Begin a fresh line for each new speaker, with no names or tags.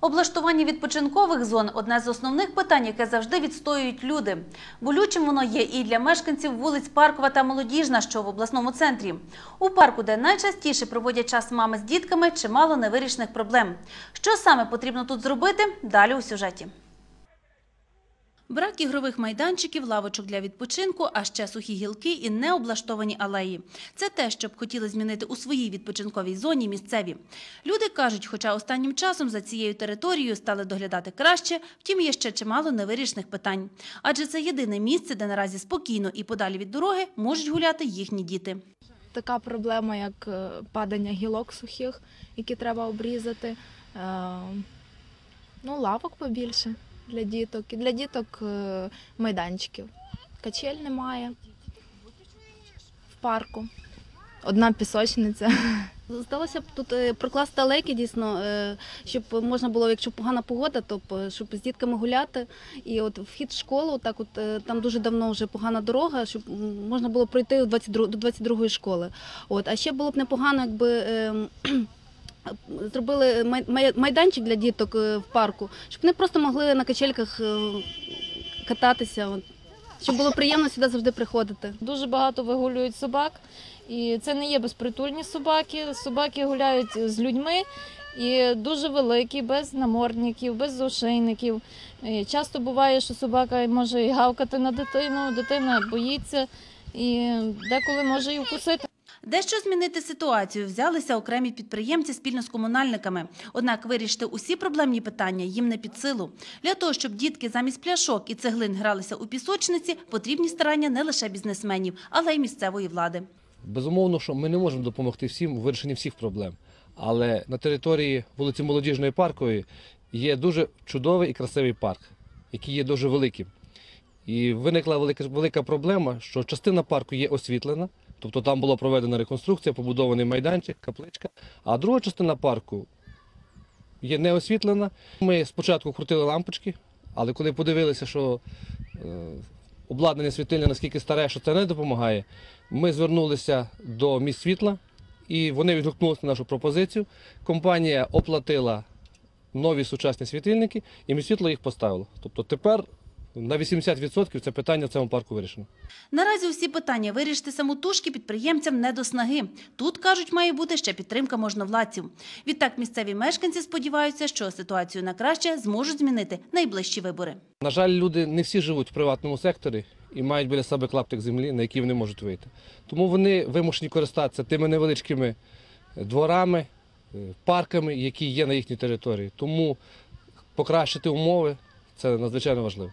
Облаштування відпочинкових зон одне з основних питань, яке завжди відстоюють люди. Болючим воно є і для мешканців вулиць Паркова та Молодіжна, що в обласному центрі. У парку, де найчастіше проводять час мами з дітками, чимало невирішених проблем. Що саме потрібно тут зробити? Далі у сюжеті. Брак ігрових майданчиків, лавочок для відпочинку, а ще сухі гілки і необлаштовані алеї. Це те, що б хотіли змінити у своїй відпочинковій зоні місцеві. Люди кажуть, хоча останнім часом за цією територією стали доглядати краще, втім є ще чимало невирішених питань. Адже це єдине місце, де наразі спокійно і подалі від дороги можуть гуляти їхні діти.
така проблема, як е, падання гілок сухих, які треба обрізати. Е, Ну, лавок побільше для діток. І для діток е, майданчиків. Качель немає в парку. Одна пісочниця.
Здалося б тут е, прокласти алейки дійсно, е, щоб можна було, якщо погана погода, то щоб з дітками гуляти. І от вхід в школу, так от там дуже давно вже погана дорога, щоб можна було пройти у 22, до 22-ї школи. От, а ще було б непогано, якби. Зробили май- май- майданчик для діток е, в парку, щоб вони просто могли на качельках е, кататися, щоб було приємно сюди завжди приходити.
Дуже багато вигулюють собак, і це не є безпритульні собаки. Собаки гуляють з людьми і дуже великі, без намордників, без ошейників. Часто буває, що собака може і гавкати на дитину, дитина боїться і деколи може і вкусити.
Дещо змінити ситуацію взялися окремі підприємці спільно з комунальниками. Однак вирішити усі проблемні питання їм не під силу. Для того, щоб дітки замість пляшок і цеглин гралися у пісочниці, потрібні старання не лише бізнесменів, але й місцевої влади.
Безумовно, що ми не можемо допомогти всім у вирішенні всіх проблем. Але на території вулиці Молодіжної паркової є дуже чудовий і красивий парк, який є дуже великим. І виникла велика, велика проблема, що частина парку є освітлена, тобто там була проведена реконструкція, побудований майданчик, капличка, а друга частина парку є не освітлена. Ми спочатку крутили лампочки, але коли подивилися, що е, обладнання світильне наскільки старе, що це не допомагає, ми звернулися до міст світла, і вони відгукнулися на нашу пропозицію. Компанія оплатила нові сучасні світильники, і міст світло їх поставило. Тобто тепер на 80% це питання в цьому парку вирішено.
Наразі усі питання вирішити самотужки підприємцям не до снаги. Тут, кажуть, має бути ще підтримка можновладців. Відтак місцеві мешканці сподіваються, що ситуацію на краще зможуть змінити найближчі вибори.
На жаль, люди не всі живуть в приватному секторі і мають біля себе клаптик землі, на який вони можуть вийти. Тому вони вимушені користатися тими невеличкими дворами, е, парками, які є на їхній території. Тому покращити умови це надзвичайно важливо.